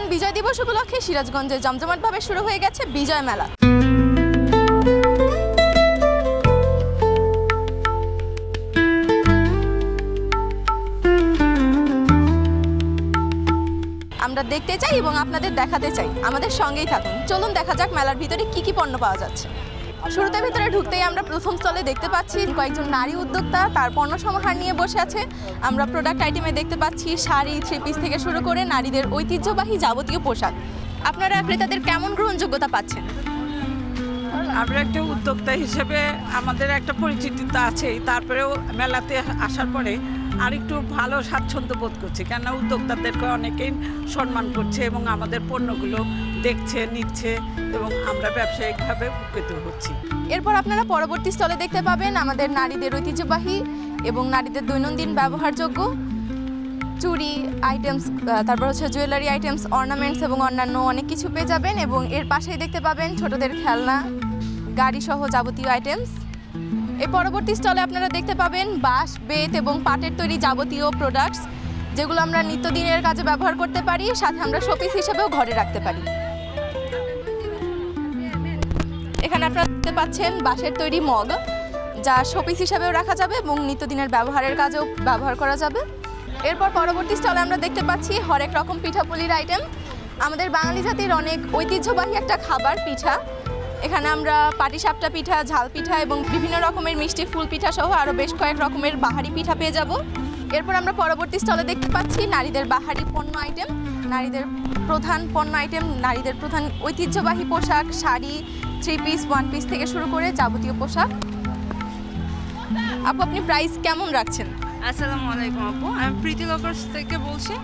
মহান বিজয় দিবস উপলক্ষে সিরাজগঞ্জে জমজমাটভাবে শুরু হয়ে গেছে বিজয় মেলা। আমরা দেখতে চাই এবং আপনাদের দেখাতে চাই। আমাদের সঙ্গেই থাকুন। চলুন দেখা যাক মেলার ভিতরে কি কি পণ্য পাওয়া যাচ্ছে। শুরুতে ভিতরে ঢুকতেই আমরা প্রথম স্থলে দেখতে পাচ্ছি কয়েকজন নারী উদ্যোক্তা, তার পণ্য সমাহার নিয়ে বসে আছে। আমরা প্রোডাক্ট আইটেমে দেখতে পাচ্ছি শাড়ি থ্রি পিস থেকে শুরু করে নারীদের ঐতিহ্যবাহী যাবতীয় পোশাক। আপনারা ক্রেতাদের কেমন গ্রহণযোগ্যতা পাচ্ছেন? আমরা একটা উদ্যোক্তা হিসেবে আমাদের একটা পরিচিতি তো আছেই। তারপরেও মেলাতে আসার পরে আরেকটু ভালো স্বাচ্ছন্দ্য বোধ করছি। কেননা উদ্যোক্তাদেরকে অনেকেই সম্মান করছে এবং আমাদের পণ্যগুলো দেখছে, নিচ্ছে এবং আমরা ব্যবসায়িকভাবে উপকৃত হচ্ছি। এরপর আপনারা পরবর্তী স্থলে দেখতে পাবেন আমাদের নারীদের ঐতিহ্যবাহী এবং নারীদের দৈনন্দিন ব্যবহারযোগ্য চুরি আইটেমস তারপর হচ্ছে জুয়েলারি আইটেমস অর্নামেন্টস এবং অন্যান্য অনেক কিছু পেয়ে যাবেন এবং এর পাশেই দেখতে পাবেন ছোটদের খেলনা গাড়ি সহ যাবতীয় আইটেমস এই পরবর্তী স্থলে আপনারা দেখতে পাবেন বাঁশ, বেত এবং পাটের তৈরি যাবতীয় প্রোডাক্টস যেগুলো আমরা নিত্যদিনের কাজে ব্যবহার করতে পারি, সাথে আমরা শোপিস হিসেবেও ঘরে রাখতে পারি। আপনারা দেখতে পাচ্ছেন বাঁশের তৈরি মগ, যা শোপিস হিসাবেও রাখা যাবে এবং নিত্যদিনের ব্যবহারের কাজেও ব্যবহার করা যাবে। এরপর পরবর্তী স্থলে আমরা দেখতে পাচ্ছি হরেক রকম পিঠাপুলির আইটেম আমাদের বাঙালি জাতির অনেক ঐতিহ্যবাহী একটা খাবার, পিঠা। এখানে আমরা পাটিসাপটা পিঠা, ঝাল পিঠা এবং বিভিন্ন রকমের মিষ্টি ফুল পিঠা সহ আরও বেশ কয়েক রকমের বাহারি পিঠা পেয়ে যাব। এরপর আমরা পরবর্তী স্থলে দেখতে পাচ্ছি নারীদের বাহারি পণ্য আইটেম নারীদের প্রধান পণ্য আইটেম নারীদের প্রধান ঐতিহ্যবাহী পোশাক, sari three piece, one piece থেকে শুরু করে যাবতীয় পোশাক। আপু, আপনি প্রাইস কেমন রাখছেন? আসসালামু আলাইকুম আপু, আমি প্রীতি লকার্স থেকে বলছি।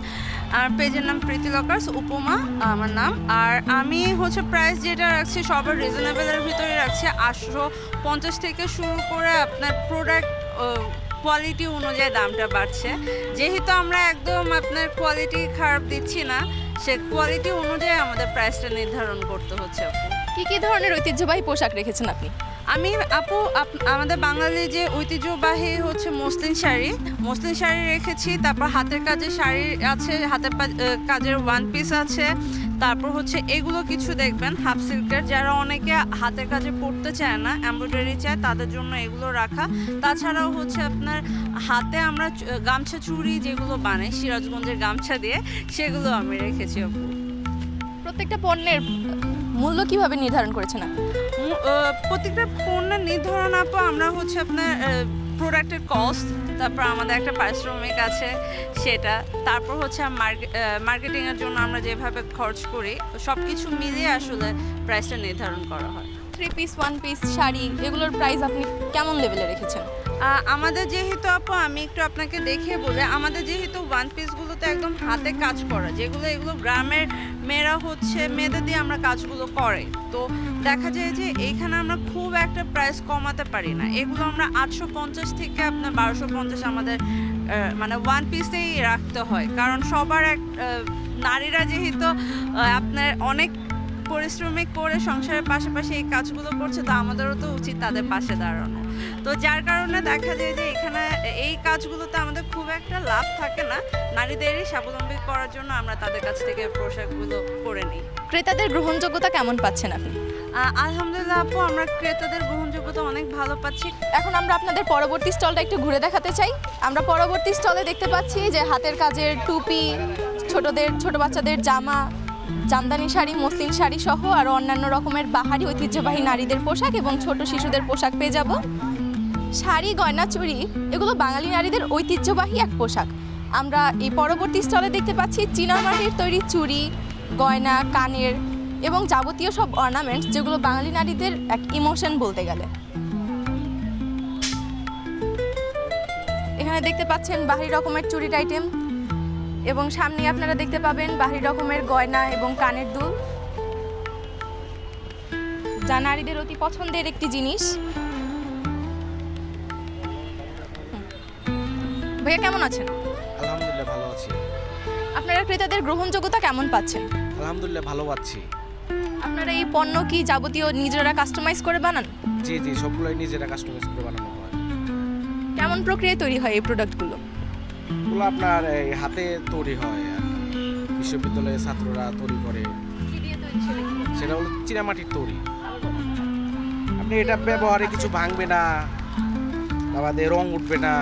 আর পেজের নাম প্রীতি লকার্স উপমা, আমার নাম। আর আমি হচ্ছে প্রাইস যেটা রাখছি, সবার রিজনেবলের ভিতরে রাখছি, আটশো পঞ্চাশ থেকে শুরু করে আপনার প্রোডাক্ট কোয়ালিটি অনুযায়ী দামটা বাড়ছে। যেহেতু আমরা একদম আপনার কোয়ালিটি খারাপ দিচ্ছি না, সে কোয়ালিটি অনুযায়ী আমাদের প্রাইসটা নির্ধারণ করতে হচ্ছে আপু। কি কি ধরনের ঐতিহ্যবাহী পোশাক রেখেছেন আপনি? আমি আপু আমাদের বাঙালি যে ঐতিহ্যবাহী হচ্ছে মসলিন শাড়ি। মসলিন শাড়ি রেখেছি তারপর হাতের কাজের শাড়ি আছে হাতের কাজের ওয়ান পিস আছে। তারপর হচ্ছে এগুলো কিছু দেখবেন হাফ সিল্কের যারা অনেকে হাতের কাজে পড়তে চায় না এমব্রয়ডারি চায় তাদের জন্য এগুলো রাখা। তাছাড়াও হচ্ছে আপনার হাতে আমরা গামছা চুড়ি যেগুলো বানাই সিরাজগঞ্জের গামছা দিয়ে সেগুলো আমি রেখেছি আপু। প্রত্যেকটা পণ্যের মূল্য কীভাবে নির্ধারণ করেছেন প্রত্যেকটা পণ্যের নির্ধারণ আপা আমরা হচ্ছে আপনার প্রোডাক্টের কস্ট তারপর আমাদের একটা পারিশ্রমিক আছে সেটা তারপর হচ্ছে মার্কেটিংয়ের জন্য আমরা যেভাবে খরচ করি সব কিছু মিলিয়ে আসলে প্রাইসটা নির্ধারণ করা হয়। Three piece one piece sari এগুলোর প্রাইস আপনি কেমন লেভেলে রেখেছেন? আমাদের যেহেতু আপু আমি একটু আপনাকে দেখিয়ে বলে আমাদের যেহেতু ওয়ান পিসগুলোতে একদম হাতে কাজ করা, যেগুলো, এগুলো গ্রামের মেয়েরা হচ্ছে, মেয়েদের দিয়ে আমরা কাজগুলো করে। তো দেখা যায় যে এইখানে আমরা খুব একটা প্রাইস কমাতে পারি না। এগুলো আমরা আটশো পঞ্চাশ থেকে আপনার বারোশো পঞ্চাশ আমাদের মানে ওয়ান পিসেই রাখতে হয়। কারণ সবার এক নারীরা যেহেতু আপনার অনেক পরিশ্রমিক করে সংসারের পাশাপাশি এই কাজগুলো করছে, তো আমাদেরও তো উচিত তাদের পাশে দাঁড়ানো। তো যার কারণে দেখা যায় যে এখানে এই কাজগুলোতে আমাদের খুব একটা লাভ থাকে না। নারীদেরই স্বাবলম্বী করার জন্য আমরা তাদের কাছ থেকে পোশাকগুলো করে নিই। ক্রেতাদের গ্রহণযোগ্যতা কেমন পাচ্ছেন আপনি? আলহামদুলিল্লাহ আপু আমরা ক্রেতাদের গ্রহণযোগ্যতা অনেক ভালো পাচ্ছি। এখন আমরা আপনাদের পরবর্তী স্টলটা একটু ঘুরে দেখাতে চাই। আমরা পরবর্তী স্টলে দেখতে পাচ্ছি যে হাতের কাজের টুপি ছোটদের ছোট বাচ্চাদের জামা জামদানি শাড়ি, মসলিন শাড়ি সহ আরও অন্যান্য রকমের বাহারি ঐতিহ্যবাহী নারীদের পোশাক এবং ছোট শিশুদের পোশাক পেয়ে যাব। শাড়ি, গয়না চুরি এগুলো বাঙালি নারীদের ঐতিহ্যবাহী এক পোশাক। আমরা এই পরবর্তী স্থলে দেখতে পাচ্ছি চীনা মাটির তৈরি চুড়ি, গয়না, কানের এবং যাবতীয় সব অর্নামেন্টস যেগুলো বাঙালি নারীদের এক ইমোশন বলতে গেলে। এখানে দেখতে পাচ্ছেন বাহারি রকমের চুরির আইটেম এবং সামনে আপনারা দেখতে পাবেন বাহির রকমের গয়না এবং কানের দুল। যা নারীদের অতি পছন্দের একটি জিনিস। ভাইয়া কেমন আছেন? আলহামদুলিল্লাহ ভালো আছি। আপনারা ক্রেতাদের গ্রহণযোগ্যতা কেমন পাচ্ছেন? আলহামদুলিল্লাহ ভালো পাচ্ছি। আপনারা এই পণ্য কি যাবতীয় নিজেরা কাস্টমাইজ করে বানান? জি জি সবগুলোই নিজেরা কাস্টমাইজ করে বানানো হয়। কেমন প্রক্রিয়ায় তৈরি হয় এই প্রোডাক্টগুলো ওগুলো আপনার এই হাতে তৈরি হয় আর বিশ্ববিদ্যালয়ের ছাত্ররা তৈরি করে। সেটা হলো চীনামাটির তৈরি। আপনি এটা ব্যবহারে কিছু ভাঙবে না আমাদের রং উঠবে না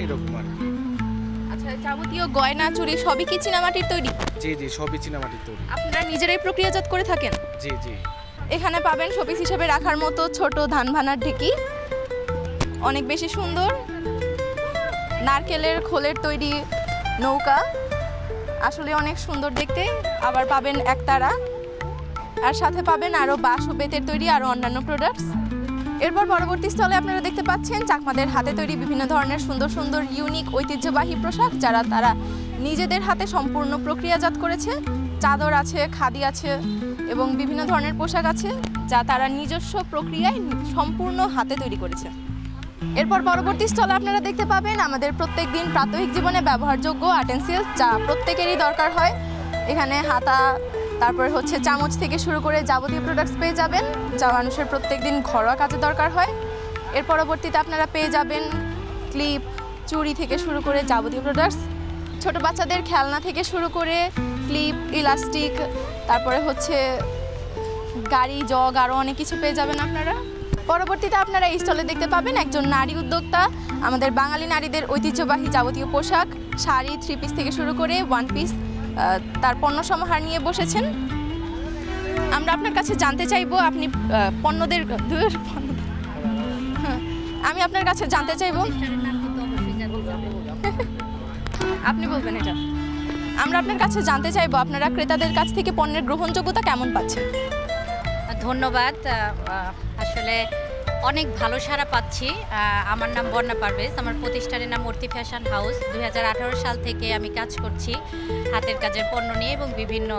এইরকম আর কি। আচ্ছা যাবতীয় গয়না চুড়ি সবই কি চীনামাটির তৈরি? জি জি সবই চীনামাটির তৈরি। আপনারা নিজেরাই প্রক্রিয়াজাত করে থাকেন? জি জি। এখানে পাবেন শোপিস হিসেবে রাখার মতো ছোট ধান ভানার ঢেকি। অনেক বেশি সুন্দর। নারকেলের খোলের তৈরি নৌকা। আসলে অনেক সুন্দর দেখতে। আবার পাবেন একতারা আর সাথে পাবেন আরও বাঁশ ও বেতের তৈরি আরও অন্যান্য প্রোডাক্টস এরপর পরবর্তী স্থলে আপনারা দেখতে পাচ্ছেন চাকমাদের হাতে তৈরি বিভিন্ন ধরনের সুন্দর সুন্দর ইউনিক ঐতিহ্যবাহী পোশাক, যারা তারা নিজেদের হাতে সম্পূর্ণ প্রক্রিয়াজাত করেছে। চাদর আছে, খাদি আছে এবং বিভিন্ন ধরনের পোশাক আছে, যা তারা নিজস্ব প্রক্রিয়ায় সম্পূর্ণ হাতে তৈরি করেছে। এরপর পরবর্তী স্থলে আপনারা দেখতে পাবেন আমাদের প্রত্যেক দিন প্রাত্যহিক জীবনে ব্যবহারযোগ্য আটেন্সিলস যা প্রত্যেকেরই দরকার হয়। এখানে হাতা, তারপর হচ্ছে চামচ থেকে শুরু করে যাবতীয় প্রোডাক্টস পেয়ে যাবেন, যা মানুষের প্রত্যেক দিন ঘরোয়া কাজে দরকার হয়। এর পরবর্তীতে আপনারা পেয়ে যাবেন ক্লিপ চুড়ি থেকে শুরু করে যাবতীয় প্রোডাক্টস ছোট বাচ্চাদের খেলনা থেকে শুরু করে ক্লিপ ইলাস্টিক তারপরে হচ্ছে গাড়ি জগ আরও অনেক কিছু পেয়ে যাবেন আপনারা। পরবর্তীতে আপনারা এই স্টলে দেখতে পাবেন একজন নারী উদ্যোক্তা আমাদের বাঙালি নারীদের ঐতিহ্যবাহী যাবতীয় পোশাক শাড়ি থ্রি পিস থেকে শুরু করে ওয়ান পিস তার পণ্য সমাহার নিয়ে বসেছেন। আমরা আপনার কাছে জানতে চাইব আপনি পণ্যদের- হ্যাঁ, আমি আপনার কাছে জানতে চাইব। আপনি বলবেন এটা। আমরা আপনার কাছে জানতে চাইব আপনারা ক্রেতাদের কাছ থেকে পণ্যের গ্রহণযোগ্যতা কেমন পাচ্ছেন? ধন্যবাদ আসলে অনেক ভালো সাড়া পাচ্ছি। আমার নাম বর্ণা পারভেজ, আমার প্রতিষ্ঠানের নাম মূর্তি ফ্যাশন হাউস। দু হাজার আঠারো সাল থেকে আমি কাজ করছি হাতের কাজের পণ্য নিয়ে এবং বিভিন্ন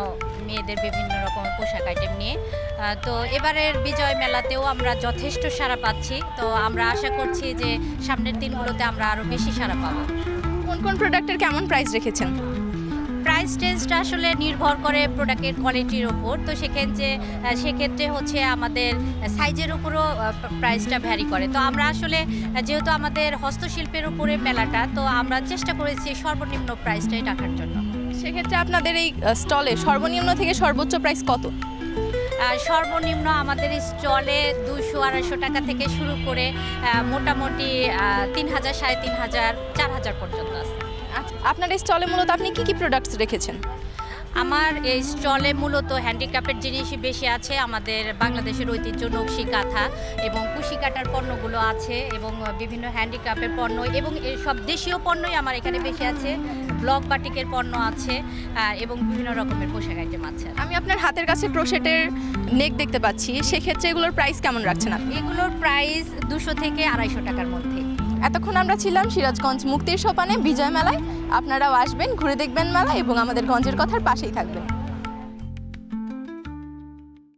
মেয়েদের বিভিন্ন রকম পোশাক আইটেম নিয়ে। তো এবারের বিজয় মেলাতেও আমরা যথেষ্ট সাড়া পাচ্ছি। তো আমরা আশা করছি যে সামনের দিনগুলোতে আমরা আরও বেশি সাড়া পাবো। কোন কোন প্রোডাক্টের কেমন প্রাইস রেখেছেন? প্রাইস রেঞ্জটা আসলে নির্ভর করে প্রোডাক্টের কোয়ালিটির ওপর তো সেক্ষেত্রে সেক্ষেত্রে হচ্ছে আমাদের সাইজের উপরও প্রাইসটা ভ্যারি করে। তো আমরা আসলে যেহেতু আমাদের হস্তশিল্পের উপরে মেলাটা তো আমরা চেষ্টা করেছি সর্বনিম্ন প্রাইসটাই রাখার জন্য। সেক্ষেত্রে আপনাদের এই স্টলে সর্বনিম্ন থেকে সর্বোচ্চ প্রাইস কত? সর্বনিম্ন আমাদের স্টলে দুশো আড়াইশো টাকা থেকে শুরু করে মোটামুটি তিন হাজার সাড়ে তিন হাজার চার হাজার পর্যন্ত আছে। আপনার এই স্টলে মূলত আপনি কি কি প্রোডাক্টস রেখেছেন? আমার এই স্টলে মূলত হ্যান্ডিক্রাফটের জিনিসই বেশি আছে আমাদের বাংলাদেশের ঐতিহ্য নকশি কাঁথা এবং কুশি কাটার পণ্যগুলো আছে এবং বিভিন্ন হ্যান্ডিক্রাফটের পণ্য এবং এই সব দেশীয় পণ্যই আমার এখানে বেশি আছে। ব্লক বাটিকের পণ্য আছে এবং বিভিন্ন রকমের পোশাক আইটেম আছে। আমি আপনার হাতের কাছে ক্রোশেটের নেক দেখতে পাচ্ছি সেক্ষেত্রে এগুলোর প্রাইস কেমন রাখছেন আপনি? এগুলোর প্রাইস দুশো থেকে আড়াইশো টাকার মধ্যে। এতক্ষণ আমরা ছিলাম সিরাজগঞ্জ মুক্তির সোপানে বিজয় মেলায়। আপনারাও আসবেন, ঘুরে দেখবেন মেলা এবং আমাদের গঞ্জের কথার পাশেই থাকবেন।